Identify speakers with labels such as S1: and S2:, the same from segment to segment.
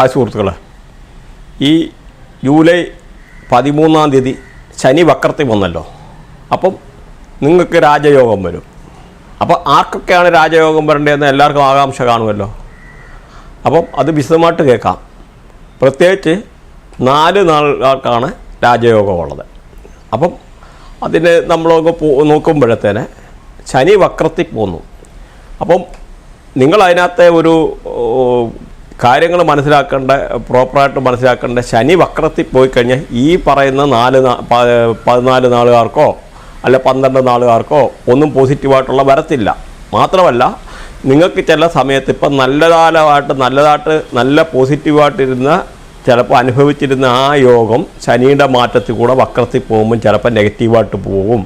S1: ആ സുഹൃത്തുക്കളെ. ഈ ജൂലൈ പതിമൂന്നാം തീയതി ശനി വക്രത്തിൽ വന്നല്ലോ. അപ്പം നിങ്ങൾക്ക് രാജയോഗം വരും. അപ്പോൾ ആർക്കൊക്കെയാണ് രാജയോഗം വരേണ്ടതെന്ന് എല്ലാവർക്കും ആകാംക്ഷ കാണുമല്ലോ. അപ്പം അത് വിശദമായിട്ട് കേൾക്കാം. പ്രത്യേകിച്ച് നാല് നാളുകാർക്കാണ് രാജയോഗമുള്ളത്. അപ്പം അതിന് നമ്മളൊക്കെ നോക്കുമ്പോഴത്തേന് ശനി വക്രത്തിൽ പോന്നു. അപ്പം നിങ്ങൾ അതിനകത്തെ ഒരു കാര്യങ്ങൾ മനസ്സിലാക്കേണ്ട പ്രോപ്പറായിട്ട് മനസ്സിലാക്കേണ്ട ശനി വക്രത്തിൽ പോയി കഴിഞ്ഞാൽ ഈ പറയുന്ന നാല് പതിനാല് നാളുകാർക്കോ അല്ല പന്ത്രണ്ട് നാളുകാർക്കോ ഒന്നും പോസിറ്റീവായിട്ടുള്ള വരത്തില്ല. മാത്രമല്ല നിങ്ങൾക്ക് ചില സമയത്ത് ഇപ്പം നല്ല കാലമായിട്ട് നല്ലതായിട്ട് നല്ല പോസിറ്റീവായിട്ടിരുന്ന ചിലപ്പോൾ അനുഭവിച്ചിരുന്ന ആ യോഗം ശനിയുടെ മാറ്റത്തിൽ കൂടെ വക്രത്തിൽ പോകുമ്പം ചിലപ്പോൾ നെഗറ്റീവായിട്ട് പോകും.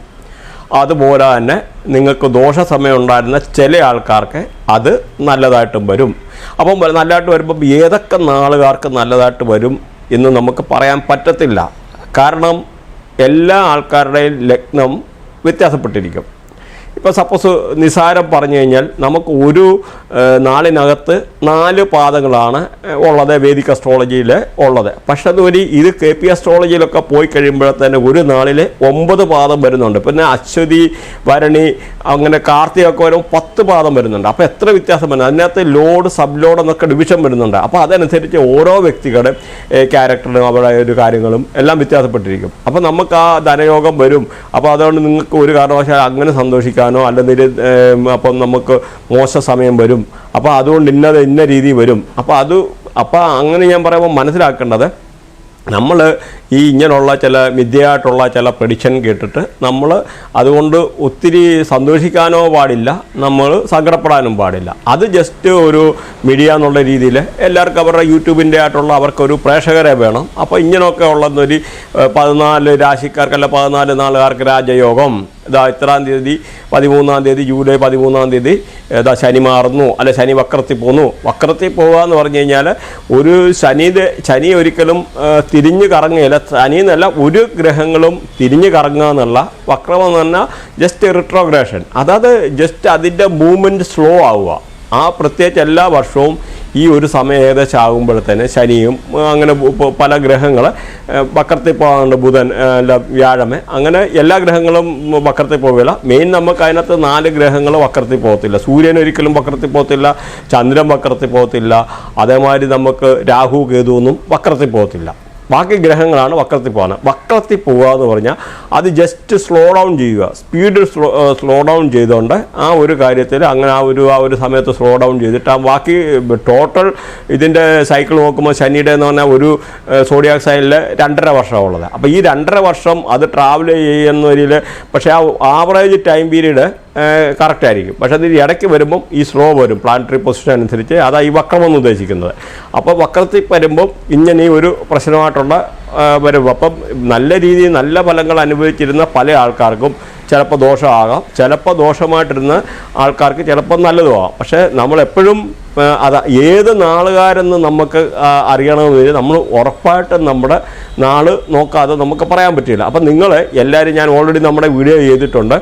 S1: അതുപോലെ തന്നെ നിങ്ങൾക്ക് ദോഷ സമയം ഉണ്ടായിരുന്ന ചില ആൾക്കാർക്ക് അത് നല്ലതായിട്ടും വരും. അപ്പം നല്ലതായിട്ട് വരുമ്പം ഏതൊക്കെ നാളുകാർക്ക് നല്ലതായിട്ട് വരും എന്ന് നമുക്ക് പറയാൻ പറ്റത്തില്ല. കാരണം എല്ലാ ആൾക്കാരുടെയും ലഗ്നം വ്യത്യാസപ്പെട്ടിരിക്കും. ഇപ്പോൾ സപ്പോസ് നിസാരം പറഞ്ഞു കഴിഞ്ഞാൽ നമുക്ക് ഒരു നാളിനകത്ത് നാല് പാദങ്ങളാണ് ഉള്ളത് വേദിക് അസ്ട്രോളജിയിൽ ഉള്ളത്. പക്ഷെ അതുവരി ഇത് കെ പി അസ്ട്രോളജിയിലൊക്കെ പോയി കഴിയുമ്പോഴത്തേന് ഒരു നാളിൽ ഒമ്പത് പാദം വരുന്നുണ്ട്. പിന്നെ അശ്വതി ഭരണി അങ്ങനെ കാർത്തികൊക്കെ വരുമ്പോൾ പത്ത് പാദം വരുന്നുണ്ട്. അപ്പോൾ എത്ര വ്യത്യാസം വരുന്നത് അതിനകത്ത് ലോഡ് സബ് ലോഡ് എന്നൊക്കെ ഡിവിഷൻ വരുന്നുണ്ട്. അപ്പോൾ അതനുസരിച്ച് ഓരോ വ്യക്തികളുടെ ക്യാരക്ടറും അവരുടെ ഒരു കാര്യങ്ങളും എല്ലാം വ്യത്യാസപ്പെട്ടിരിക്കും. അപ്പോൾ നമുക്ക് ആ ധനയോഗം വരും. അപ്പോൾ അതുകൊണ്ട് നിങ്ങൾക്ക് ഒരു കാരണവശാലും അങ്ങനെ സന്തോഷിക്കാനോ അല്ലെങ്കിൽ അപ്പം നമുക്ക് മോശ സമയം വരും. അപ്പോൾ അതുകൊണ്ട് ഇന്നത് ഇന്ന രീതി വരും. അപ്പോൾ അത് അപ്പോൾ അങ്ങനെ ഞാൻ പറയുമ്പോൾ മനസ്സിലാക്കേണ്ടത് നമ്മൾ ഈ ഇങ്ങനെയുള്ള ചില മിഥ്യയായിട്ടുള്ള ചില പ്രഡിക്ഷൻ കേട്ടിട്ട് നമ്മൾ അതുകൊണ്ട് ഒത്തിരി സന്തോഷിക്കാനോ പാടില്ല നമ്മൾ സങ്കടപ്പെടാനും പാടില്ല. അത് ജസ്റ്റ് ഒരു മീഡിയ എന്നുള്ള രീതിയിൽ എല്ലാവർക്കും അവരുടെ യൂട്യൂബിന്റെ ആയിട്ടുള്ള അവർക്കൊരു പ്രേക്ഷകരെ വേണം. അപ്പോൾ ഇങ്ങനെയൊക്കെ ഉള്ളതൊരു പതിനാല് രാശിക്കാർക്കല്ല പതിനാല് നാളുകാർക്ക് രാജയോഗം. ഇതാ ഇത്രാം തീയതി? പതിമൂന്നാം തീയതി ജൂലൈ പതിമൂന്നാം തീയതി ഇതാ ശനി മാറുന്നു അല്ലെ ശനി വക്രത്തിൽ പോന്നു. വക്രത്തിൽ പോകുക എന്ന് പറഞ്ഞു കഴിഞ്ഞാൽ ഒരു ശനി ശനി ഒരിക്കലും തിരിഞ്ഞ് കറങ്ങുകയില്ല ശനി എന്നല്ല ഒരു ഗ്രഹങ്ങളും തിരിഞ്ഞു കറങ്ങുക എന്നുള്ള വക്രം എന്ന് പറഞ്ഞാൽ ജസ്റ്റ് റിട്രോഗ്രേഷൻ അതായത് ജസ്റ്റ് അതിന്റെ മൂവ്മെന്റ് സ്ലോ ആവുക. ആ പ്രത്യേകിച്ച് എല്ലാ വർഷവും ഈ ഒരു സമയം ഏകദേശം ആകുമ്പോഴത്തേന് ശനിയും അങ്ങനെ പല ഗ്രഹങ്ങൾ വക്രത്തിൽ പോകാറുണ്ട് ബുധൻ അല്ല വ്യാഴമേ. അങ്ങനെ എല്ലാ ഗ്രഹങ്ങളും വക്രത്തിൽ പോവില്ല മെയിൻ നമുക്ക് അതിനകത്ത് നാല് ഗ്രഹങ്ങൾ വക്രത്തിൽ പോകത്തില്ല. സൂര്യൻ ഒരിക്കലും വക്രത്തിൽ പോകത്തില്ല ചന്ദ്രൻ വക്രത്തിൽ പോകത്തില്ല. അതേമാതിരി നമുക്ക് രാഹു കേതു ഒന്നും വക്രത്തിൽ പോകത്തില്ല. ബാക്കി ഗ്രഹങ്ങളാണ് വക്രത്തിൽ പോകുന്നത് വക്രത്തിൽ പോകുക എന്ന് പറഞ്ഞാൽ അത് ജസ്റ്റ് സ്ലോ ഡൗൺ ചെയ്യുക. സ്പീഡ് സ്ലോ സ്ലോ ഡൗൺ ചെയ്തുകൊണ്ട് ആ ഒരു കാര്യത്തിൽ അങ്ങനെ ആ ഒരു ആ ഒരു സമയത്ത് സ്ലോ ഡൗൺ ചെയ്തിട്ട് ആ ബാക്കി ടോട്ടൽ ഇതിന്റെ സൈക്കിൾ നോക്കുമ്പോൾ ശനിയുടെ എന്ന് പറഞ്ഞാൽ ഒരു സോഡിയാക് സൈഡിൽ രണ്ടര വർഷമുള്ളത് അപ്പോൾ ഈ രണ്ടര വർഷം അത് ട്രാവൽ ചെയ്യുന്നതിൽ പക്ഷേ ആ ആവറേജ് ടൈം പീരീഡ് കറക്റ്റ് ആയിരിക്കും. പക്ഷേ അതിന് ഇടയ്ക്ക് വരുമ്പം ഈ സ്ലോ വരും. പ്ലാനറ്ററി പൊസിഷൻ അനുസരിച്ച് അതാ ഈ വക്രമെന്ന് ഉദ്ദേശിക്കുന്നത്. അപ്പോൾ വക്രത്തിൽ വരുമ്പം ഇങ്ങനെ ഒരു പ്രശ്നമായിട്ടുള്ള വരും. അപ്പം നല്ല രീതിയിൽ നല്ല ഫലങ്ങൾ അനുഭവിച്ചിരുന്ന പല ആൾക്കാർക്കും ചിലപ്പോൾ ദോഷമാകാം. ചിലപ്പോൾ ദോഷമായിട്ടിരുന്ന ആൾക്കാർക്ക് ചിലപ്പോൾ നല്ലതുമാകാം. പക്ഷേ നമ്മളെപ്പോഴും അത് ഏത് നാളുകാരെന്ന് നമുക്ക് ആ, അറിയണമെന്ന് നമ്മൾ ഉറപ്പായിട്ടും നമ്മുടെ നാൾ നോക്കാതെ നമുക്ക് പറയാൻ പറ്റില്ല. അപ്പം നിങ്ങൾ എല്ലാവരും ഞാൻ ഓൾറെഡി നമ്മുടെ വീഡിയോ ചെയ്തിട്ടുണ്ട്.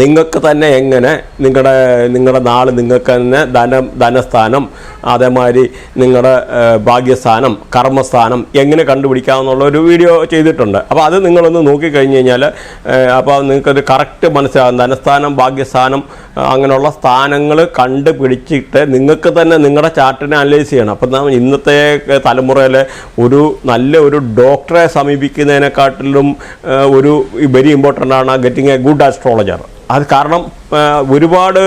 S1: നിങ്ങൾക്ക് തന്നെ എങ്ങനെ നിങ്ങളുടെ നിങ്ങളുടെ നാൾ നിങ്ങൾക്ക് തന്നെ ധന ധനസ്ഥാനം അതേമാതിരി നിങ്ങളുടെ ഭാഗ്യസ്ഥാനം കർമ്മസ്ഥാനം എങ്ങനെ കണ്ടുപിടിക്കാമെന്നുള്ള ഒരു വീഡിയോ ചെയ്തിട്ടുണ്ട്. അപ്പോൾ അത് നിങ്ങളൊന്ന് നോക്കിക്കഴിഞ്ഞ് കഴിഞ്ഞാൽ അപ്പോൾ നിങ്ങൾക്കൊരു കറക്റ്റ് മനസ്സിലാകും ധനസ്ഥാനം ഭാഗ്യസ്ഥാനം അങ്ങനെയുള്ള സ്ഥാനങ്ങൾ കണ്ടുപിടിച്ചിട്ട് നിങ്ങൾക്ക് തന്നെ നിങ്ങളുടെ ചാർട്ടിനെ അനലൈസ് ചെയ്യണം. അപ്പം ഇന്നത്തെ തലമുറയിൽ ഒരു നല്ല ഒരു ഡോക്ടറെ സമീപിക്കുന്നതിനെക്കാട്ടിലും ഒരു വെരി ഇമ്പോർട്ടന്റ് ആണ് ഗെറ്റിംഗ് എ ഗുഡ് ആസ്ട്രോളജർ അത് കാരണം ഒരുപാട്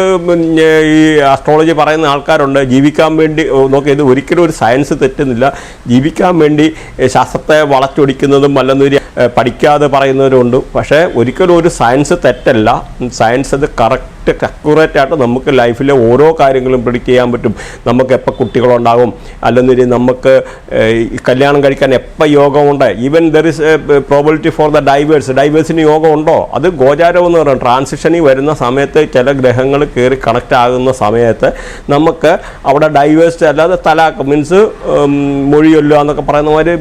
S1: ഈ ആസ്ട്രോളജി പറയുന്ന ആൾക്കാരുണ്ട്. ജീവിക്കാൻ വേണ്ടി നോക്കി ഇത് ഒരിക്കലും ഒരു സയൻസ് തെറ്റുന്നില്ല. ജീവിക്കാൻ വേണ്ടി ശാസ്ത്രത്തെ വളച്ചൊടിക്കുന്നതും അല്ലെന്നൊരു പഠിക്കാതെ പറയുന്നവരുണ്ട്. പക്ഷേ ഒരിക്കലും ഒരു സയൻസ് തെറ്റല്ല. സയൻസ് അത് കറക്റ്റ് അക്യുറേറ്റ് ആയിട്ട് നമുക്ക് ലൈഫിലെ ഓരോ കാര്യങ്ങളും പ്രിഡിക്റ്റ് ചെയ്യാൻ പറ്റും. നമുക്ക് എപ്പോൾ കുട്ടികളുണ്ടാകും. അല്ലെന്നൊരു നമുക്ക് കല്യാണം കഴിക്കാൻ എപ്പോൾ യോഗമുണ്ട്. Even there is probability for the divorce ഡൈവേഴ്സിന് യോഗമുണ്ടോ? അത് ഗോചാരം എന്ന് പറയുന്നത് ട്രാൻസിഷനിൽ വരുന്ന സമയത്ത് ചില ഗ്രഹങ്ങൾ കയറി കണക്റ്റ് ആകുന്ന സമയത്ത് നമുക്ക് അവിടെ ഡൈവേഴ്സ് അല്ലാതെ തലാക്ക് മീൻസ് മൊഴിയൊല്ലുക എന്നൊക്കെ പറയുന്ന മാതിരി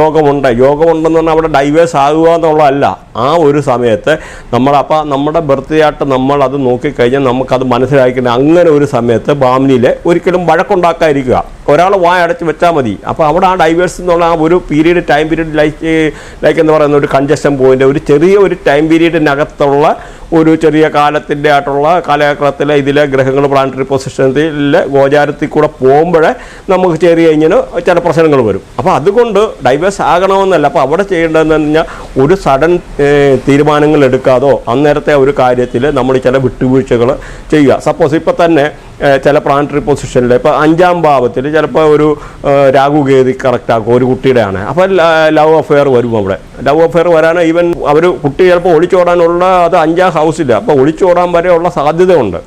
S1: യോഗമുണ്ട്. യോഗമുണ്ടെന്ന് പറഞ്ഞാൽ അവിടെ ഡൈവേഴ്സ് ആകുക എന്നുള്ളതല്ല. ആ ഒരു സമയത്ത് നമ്മൾ അപ്പോൾ നമ്മുടെ ബർത്ത്ഡേയായിട്ട് നമ്മൾ അത് നോക്കിക്കഴിഞ്ഞാൽ നമുക്കത് മനസ്സിലാക്കിയിട്ട് അങ്ങനെ ഒരു സമയത്ത് ഫാമിലിയിൽ ഒരിക്കലും വഴക്കുണ്ടാക്കാതിരിക്കുക. ഒരാൾ വായ അടച്ച് വെച്ചാൽ മതി. അപ്പോൾ അവിടെ ആ ഡൈവേഴ്സ് എന്നുള്ള ആ ഒരു period time period like like എന്ന് പറയുന്ന ഒരു കൺജഷൻ പോയിന്റ് ഒരു ചെറിയ ഒരു ടൈം പീരീഡിനകത്തുള്ള ഒരു ചെറിയ കാലത്തിന്റെ ആയിട്ടുള്ള കാലചക്രത്തിലെ ഇതിലെ ഗ്രഹങ്ങൾ പ്ലാനറ്ററി പൊസിഷനിലെ ഗോചാരത്തിൽ കൂടെ പോകുമ്പോഴേ നമുക്ക് ചെറിയ ഇങ്ങനെ ചില പ്രശ്നങ്ങൾ വരും. അപ്പോൾ അതുകൊണ്ട് ഡൈവേഴ്സ് ആകണമെന്നല്ല. അപ്പോൾ അവിടെ ചെയ്യേണ്ടതെന്ന് പറഞ്ഞാൽ ഒരു സഡൻ തീരുമാനങ്ങൾ എടുക്കാതോ അന്നേരത്തെ ഒരു കാര്യത്തിൽ നമ്മൾ ചില വിട്ടുവീഴ്ചകൾ ചെയ്യുക. സപ്പോസ് ഇപ്പോൾ തന്നെ ചില പ്ലാനറ്ററി പൊസിഷനിൽ ഇപ്പോൾ അഞ്ചാം ഭാവത്തിൽ ചിലപ്പോൾ ഒരു രാഹു കേതി കറക്റ്റ് ആക്കും ഒരു കുട്ടിയുടെ ആണ് അപ്പോൾ ലവ് അഫെയർ വരും അവിടെ. ലവ് അഫെയർ വരാൻ ഈവൻ അവർ കുട്ടി ചിലപ്പോൾ ഒളിച്ചോടാനുള്ള അത് അഞ്ചാം ഹൗസില്ല അപ്പോൾ ഒളിച്ചോടാൻ വരെയുള്ള സാധ്യതയുണ്ട്.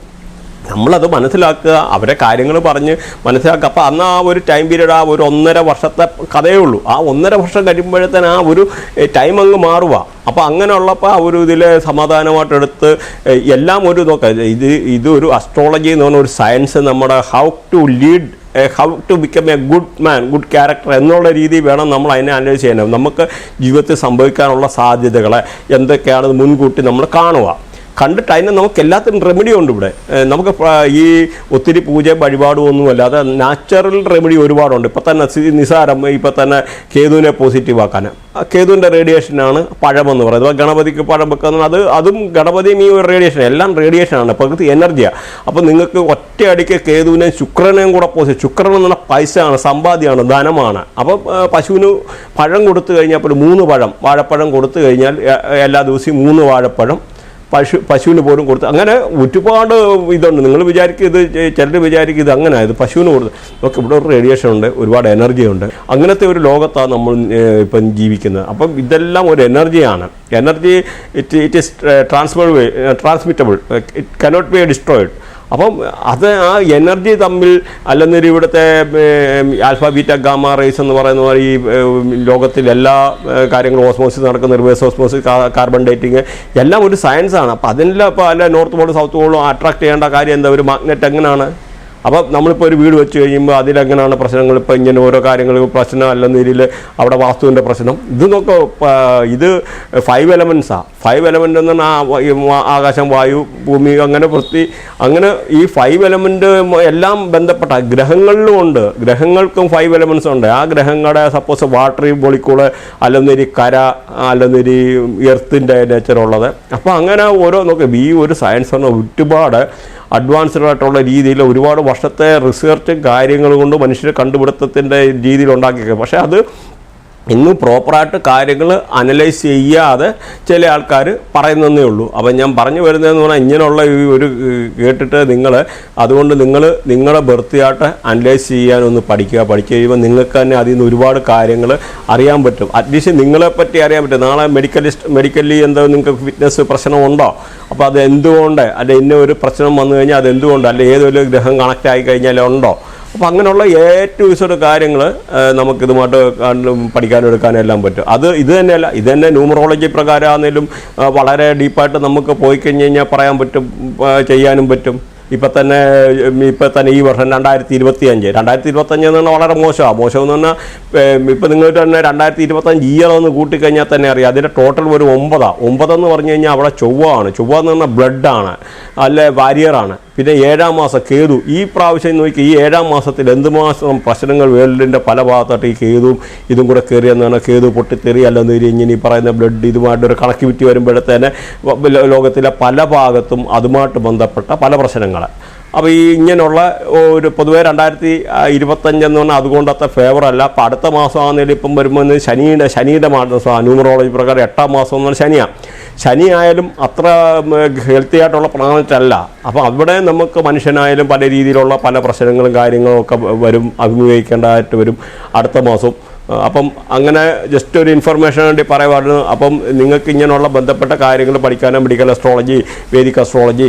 S1: നമ്മളത് മനസ്സിലാക്കുക അവരെ കാര്യങ്ങൾ പറഞ്ഞ് മനസ്സിലാക്കുക. അപ്പോൾ അന്ന് ആ ഒരു ടൈം പീരീഡ് ആ ഒരു ഒന്നര വർഷത്തെ കഥയേ ഉള്ളൂ ആ ഒന്നര വർഷം കഴിയുമ്പോഴത്തേന് ആ ഒരു ടൈം അങ്ങ് മാറുക. അപ്പോൾ അങ്ങനെയുള്ളപ്പോൾ ആ ഒരു ഇതിൽ സമാധാനമായിട്ടെടുത്ത് എല്ലാം ഒരു നോക്കാം. ഇത് ഇതൊരു അസ്ട്രോളജി എന്ന് പറഞ്ഞ ഒരു സയൻസ് നമ്മുടെ how to lead how to become a good man good character എന്നുള്ള രീതി വേണം നമ്മൾ അതിനെ അനലൈസ് ചെയ്യാൻ. നമുക്ക് ജീവിതത്തിൽ സംഭവിക്കാനുള്ള സാധ്യതകളെ എന്തൊക്കെയാണെന്ന് മുൻകൂട്ടി നമ്മൾ കാണുക. കണ്ടിട്ട് അതിന് നമുക്ക് എല്ലാത്തിനും റെമഡി ഉണ്ട് ഇവിടെ. നമുക്ക് ഈ ഒത്തിരി പൂജ വഴിപാടും ഒന്നുമല്ല അത് നാച്ചുറൽ റെമഡി ഒരുപാടുണ്ട്. ഇപ്പം തന്നെ നിസാരം ഇപ്പം തന്നെ കേതുവിനെ പോസിറ്റീവ് ആക്കാൻ കേതുവിന്റെ റേഡിയേഷനാണ് പഴമെന്ന് പറയുന്നത്. ഗണപതിക്ക് പഴം വെക്കുന്നത് അത് അതും ഗണപതിയും ഈ ഒരു റേഡിയേഷൻ എല്ലാം റേഡിയേഷനാണ് പ്രകൃതി എനർജിയാണ് അപ്പോൾ നിങ്ങൾക്ക് ഒറ്റയടിക്ക് കേതുവിനെയും ശുക്രനെയും കൂടെ പോസി ശുക്രൻ എന്ന് പറഞ്ഞാൽ പൈസയാണ് സമ്പാദ്യമാണ് ധനമാണ്. അപ്പോൾ പശുവിന് പഴം കൊടുത്തു കഴിഞ്ഞാൽ ഒരു മൂന്ന് പഴം വാഴപ്പഴം കൊടുത്തു കഴിഞ്ഞാൽ എല്ലാ ദിവസവും മൂന്ന് വാഴപ്പഴം പശു പശുവിന് പോലും കൊടുത്ത് അങ്ങനെ ഒരുപാട് ഇതുണ്ട്. നിങ്ങൾ വിചാരിക്കും ഇത് ചിലർ വിചാരിക്കും ഇത് അങ്ങനെ. ഇത് പശുവിന് കൊടുത്ത്. നമുക്ക് ഇവിടെ ഒരു റേഡിയേഷൻ ഉണ്ട് ഒരുപാട് എനർജി ഉണ്ട്. അങ്ങനത്തെ ഒരു ലോകത്താണ് നമ്മൾ ഇപ്പം ജീവിക്കുന്നത്. അപ്പം ഇതെല്ലാം ഒരു എനർജിയാണ് energy it it is transfer transmittable it cannot be destroyed അപ്പം അത് ആ എനർജി തമ്മിൽ അല്ലെന്നൊരു ഇവിടുത്തെ alpha beta alpha beta gamma rays എന്ന് പറയുന്ന ഈ ലോകത്തിലെല്ലാ കാര്യങ്ങളും ഓസ്മോസിസ് നടക്കുന്ന റിവേഴ്സ് ഓസ്മോസിസ് കാർബൺ ഡേറ്റിങ് എല്ലാം ഒരു സയൻസാണ്. അപ്പം അതിനെല്ലാം ഇപ്പോൾ അല്ല നോർത്ത് പോളും സൗത്ത് പോളും അട്രാക്ട് ചെയ്യേണ്ട കാര്യം എന്താ? ഒരു മാഗ്നറ്റ് എങ്ങനെയാണ് അപ്പോൾ നമ്മളിപ്പോൾ ഒരു വീട് വെച്ച് കഴിയുമ്പോൾ അതിലെങ്ങനെയാണ് പ്രശ്നങ്ങൾ? ഇപ്പോൾ ഇങ്ങനെ ഓരോ കാര്യങ്ങൾ പ്രശ്നം അല്ലെന്ന രീതിയിൽ അവിടെ വാസ്തുവിന്റെ പ്രശ്നം. ഇത് ഇത് ഫൈവ് എലമെൻസാണ് ഫൈവ് എലമെന്റ് എന്ന് പറഞ്ഞാൽ ആകാശം വായു ഭൂമി അങ്ങനെ വൃത്തി അങ്ങനെ ഈ ഫൈവ് എലമെന്റ് എല്ലാം ബന്ധപ്പെട്ട ഗ്രഹങ്ങളിലും ഉണ്ട്. ഗ്രഹങ്ങൾക്കും ഫൈവ് എലമെൻസ് ഉണ്ട്. ആ ഗ്രഹങ്ങളുടെ സപ്പോസ് വാട്ടർ ബോളിക്കൂൾ അല്ലെന്നൊരു കര അല്ലെന്നൊരു എർത്തിന്റെ നേച്ചറുള്ളത് അപ്പോൾ അങ്ങനെ ഓരോ നോക്കി ഈ ഒരു സയൻസ് പറഞ്ഞാൽ ഒരുപാട് അഡ്വാൻസ്ഡ് ആയിട്ടുള്ള രീതിയിൽ ഒരുപാട് വർഷത്തെ റിസർച്ചും കാര്യങ്ങളും കൊണ്ട് മനുഷ്യരെ കണ്ടുപിടുത്തത്തിന്റെ രീതിയിൽ ഉണ്ടാക്കിയത് പക്ഷേ അത് ഇന്ന് പ്രോപ്പറായിട്ട് കാര്യങ്ങൾ അനലൈസ് ചെയ്യാതെ ചില ആൾക്കാർ പറയുന്നതേ ഉള്ളൂ. അപ്പം ഞാൻ പറഞ്ഞു വരുന്നതെന്ന് പറഞ്ഞാൽ ഇങ്ങനെയുള്ള ഈ ഒരു കേട്ടിട്ട് നിങ്ങൾ അതുകൊണ്ട് നിങ്ങൾ നിങ്ങളെ ബർത്തിയായിട്ട് അനലൈസ് ചെയ്യാനൊന്ന് പഠിക്കുക. പഠിച്ചു കഴിയുമ്പോൾ നിങ്ങൾക്ക് തന്നെ അതിൽ നിന്ന് ഒരുപാട് കാര്യങ്ങൾ അറിയാൻ പറ്റും. അറ്റ്ലീസ്റ്റ് നിങ്ങളെപ്പറ്റി അറിയാൻ പറ്റും. നാളെ മെഡിക്കലിസ്റ്റ് മെഡിക്കലി എന്തോ നിങ്ങൾക്ക് ഫിറ്റ്നസ് പ്രശ്നമുണ്ടോ? അപ്പോൾ അത് എന്തുകൊണ്ട്? അല്ലെ ഇന്ന ഒരു പ്രശ്നം വന്നു കഴിഞ്ഞാൽ അത് എന്തുകൊണ്ട് അല്ലെ ഏതൊരു ഗ്രഹം കണക്റ്റ് ആയി കഴിഞ്ഞാൽ ഉണ്ടോ? അപ്പോൾ അങ്ങനെയുള്ള ഏറ്റവും ഇസഡ് കാര്യങ്ങൾ നമുക്കിതുമായിട്ട് പഠിക്കാനും എടുക്കാനും എല്ലാം പറ്റും. അത് ഇത് തന്നെയല്ല ഇത് തന്നെ ന്യൂമറോളജി പ്രകാരമാണെങ്കിലും വളരെ ഡീപ്പായിട്ട് നമുക്ക് പോയി കഴിഞ്ഞ് കഴിഞ്ഞാൽ പറയാൻ പറ്റും ചെയ്യാനും പറ്റും. ഇപ്പം തന്നെ ഇപ്പം തന്നെ ഈ വർഷം രണ്ടായിരത്തി ഇരുപത്തി അഞ്ച് രണ്ടായിരത്തി ഇരുപത്തഞ്ച് എന്ന് പറഞ്ഞാൽ വളരെ മോശമാണ് മോശം എന്ന് പറഞ്ഞാൽ ഇപ്പം നിങ്ങൾ തന്നെ രണ്ടായിരത്തി ഇരുപത്തഞ്ച് ഇയർ ഒന്ന് കൂട്ടിക്കഴിഞ്ഞാൽ തന്നെ അറിയാം. അതിന്റെ ടോട്ടൽ ഒരു ഒമ്പതാണ് ഒമ്പതെന്ന് പറഞ്ഞു കഴിഞ്ഞാൽ അവിടെ ചൊവ്വാണ് ചൊവ്വ എന്ന് പറഞ്ഞാൽ ബ്ലഡാണ് അല്ലെ വാരിയറാണ് പിന്നെ ഏഴാം മാസം കേതു. ഈ പ്രാവശ്യം നോക്കി ഈ ഏഴാം മാസത്തിൽ എന്തുമാസം പ്രശ്നങ്ങൾ വേൾഡിന്റെ പല ഭാഗത്തായിട്ട് ഈ കേതുവും ഇതും കൂടെ കയറിയെന്നാണ് കേതു പൊട്ടിത്തെറി അല്ലെന്ന് ഇങ്ങനെ ഈ പറയുന്ന ബ്ലഡ് ഇതുമായിട്ട് ഒരു കണക്ടിവിറ്റി വരുമ്പോഴത്തേനെ ലോകത്തിലെ പല ഭാഗത്തും അതുമായിട്ട് ബന്ധപ്പെട്ട പല പ്രശ്നങ്ങൾ അപ്പോൾ ഈ ഇങ്ങനെയുള്ള ഒരു പൊതുവേ രണ്ടായിരത്തി ഇരുപത്തഞ്ച് എന്ന് പറഞ്ഞാൽ അതുകൊണ്ടത്തെ ഫേവറല്ല അപ്പോൾ അടുത്ത മാസം ആണെങ്കിൽ ഇപ്പം വരുമ്പോൾ ശനിയുടെ ശനിയുടെ മാസം ന്യൂമറോളജി പ്രകാരം എട്ടാം മാസം എന്ന് പറഞ്ഞാൽ ശനിയാണ് ശനി അത്ര ഹെൽത്തി ആയിട്ടുള്ള പ്ലാനറ്റ് അല്ല. അപ്പോൾ അവിടെ നമുക്ക് മനുഷ്യനായാലും പല രീതിയിലുള്ള പല പ്രശ്നങ്ങളും കാര്യങ്ങളും ഒക്കെ വരും അഭിമുഖീകരിക്കേണ്ടതായിട്ട് വരും അടുത്ത മാസം. അപ്പം അങ്ങനെ ജസ്റ്റ് ഒരു ഇൻഫർമേഷൻ വേണ്ടി പറയുമായിരുന്നു അപ്പം നിങ്ങൾക്ക് ഇങ്ങനെയുള്ള ബന്ധപ്പെട്ട കാര്യങ്ങൾ പഠിക്കാനും medical astrology Vedic astrology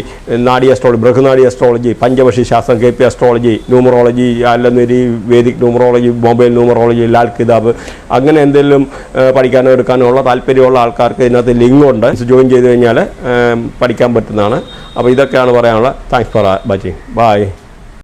S1: Nadi astrology ബൃഹനാഡി astrology പഞ്ചവശി ശാസ്ത്രം K P astrology numerology അല്ലെന്നൊരു Vedic numerology mobile numerology Lal Kitab അങ്ങനെ എന്തെങ്കിലും പഠിക്കാനോ എടുക്കാനോ ഉള്ള താല്പര്യമുള്ള ആൾക്കാർക്ക് ഇതിനകത്ത് ലിങ്ക് ഉണ്ട് ജോയിൻ ചെയ്ത് കഴിഞ്ഞാൽ പഠിക്കാൻ പറ്റുന്നതാണ്. അപ്പോൾ ഇതൊക്കെയാണ് പറയാനുള്ളത്. Thanks for watching bye